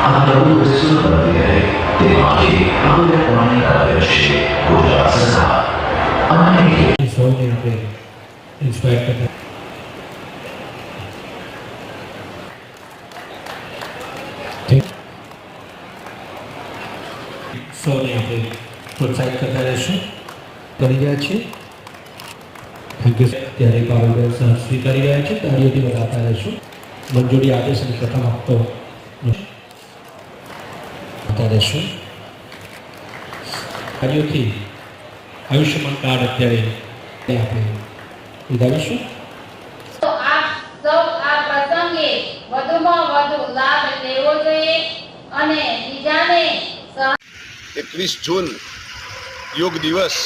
આ નવું વિશ્વ બની રહે તે માટે અગત્યપૂર્ણ કાર્ય છે ગુજરાત સરકાર અને સૌને આપણે ઇન્સ્પાયર કરતા ઠીક. સૌને આપણે પ્રોત્સાહિત કરતા રહીશું કરી રહ્યા છીએ થેન્ક યુ ત્યારે પાવરબેલ સર સ્વીકારી રહ્યા છે તાળીઓથી વધારતા રહીશું મંજૂરી આદેશ અને પ્રથમ હપ્તો આપતા રહીશું. આયુષ્યમાન કાર્ડ અત્યારે આપણે ઉધાવીશું તો આપ સૌ આ પ્રસંગે વધુમાં વધુ લાભ લેવો જોઈએ અને બીજાને એકવીસ જૂન યોગ દિવસ.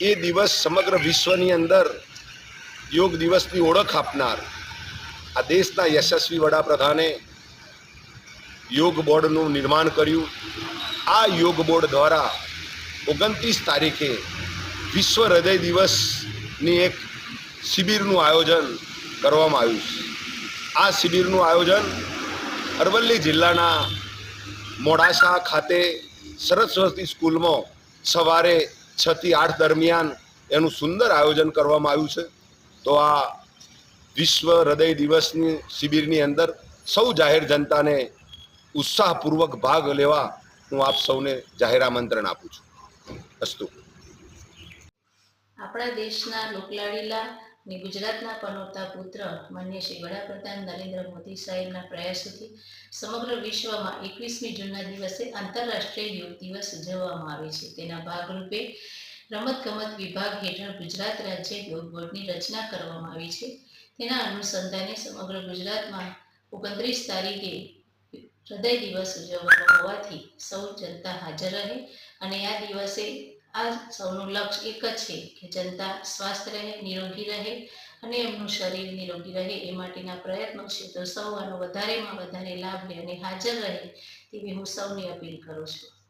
એ દિવસ સમગ્ર વિશ્વની અંદર યોગ દિવસની ઓળખ આપનાર આ દેશના યશસ્વી વડાપ્રધાને યોગ બોર્ડનું નિર્માણ કર્યું. આ યોગ બોર્ડ દ્વારા ઓગણત્રીસ તારીખે વિશ્વ હૃદય દિવસની એક શિબિરનું આયોજન કરવામાં આવ્યું છે. આ શિબિરનું આયોજન અરવલ્લી જિલ્લાના મોડાસા ખાતે સરસ્વતી સ્કૂલમાં સવારે છથી આઠ દરમિયાન એનું સુંદર આયોજન કરવામાં આવ્યું છે. તો આ વિશ્વ હૃદય દિવસની શિબિરની અંદર સૌ જાહેર જનતાને ઉત્સાહપૂર્વક ભાગ લેવા હું આપ સૌને જાહેર આમંત્રણ આપું છું. અસ્તુ. આપણા દેશના લોકલાડીલા ને ગુજરાતના પનોતા પુત્ર માન્ય શ્રી વડાપ્રધાન નરેન્દ્ર મોદી સાહેબના પ્રયાસોથી સમગ્ર વિશ્વમાં એકવીસમી જૂનના દિવસે આંતરરાષ્ટ્રીય યોગ દિવસ ઉજવવામાં આવે છે. તેના ભાગરૂપે રમતગમત વિભાગ હેઠળ ગુજરાત રાજ્ય યોગ બોર્ડની રચના કરવામાં આવી છે. તેના અનુસંધાને સમગ્ર ગુજરાતમાં ઓગણત્રીસ તારીખે હૃદય દિવસ ઉજવવાનો હોવાથી સૌ જનતા હાજર રહે અને આ દિવસે આ સૌનું લક્ષ્ય એક જ છે કે જનતા સ્વસ્થ રહે, નિરોગી રહે અને એમનું શરીર નિરોગી રહે એ માટેના પ્રયત્નો છે. તો સૌ આનો વધારેમાં વધારે લાભ લે અને હાજર રહે તેવી હું સૌની અપીલ કરું છું.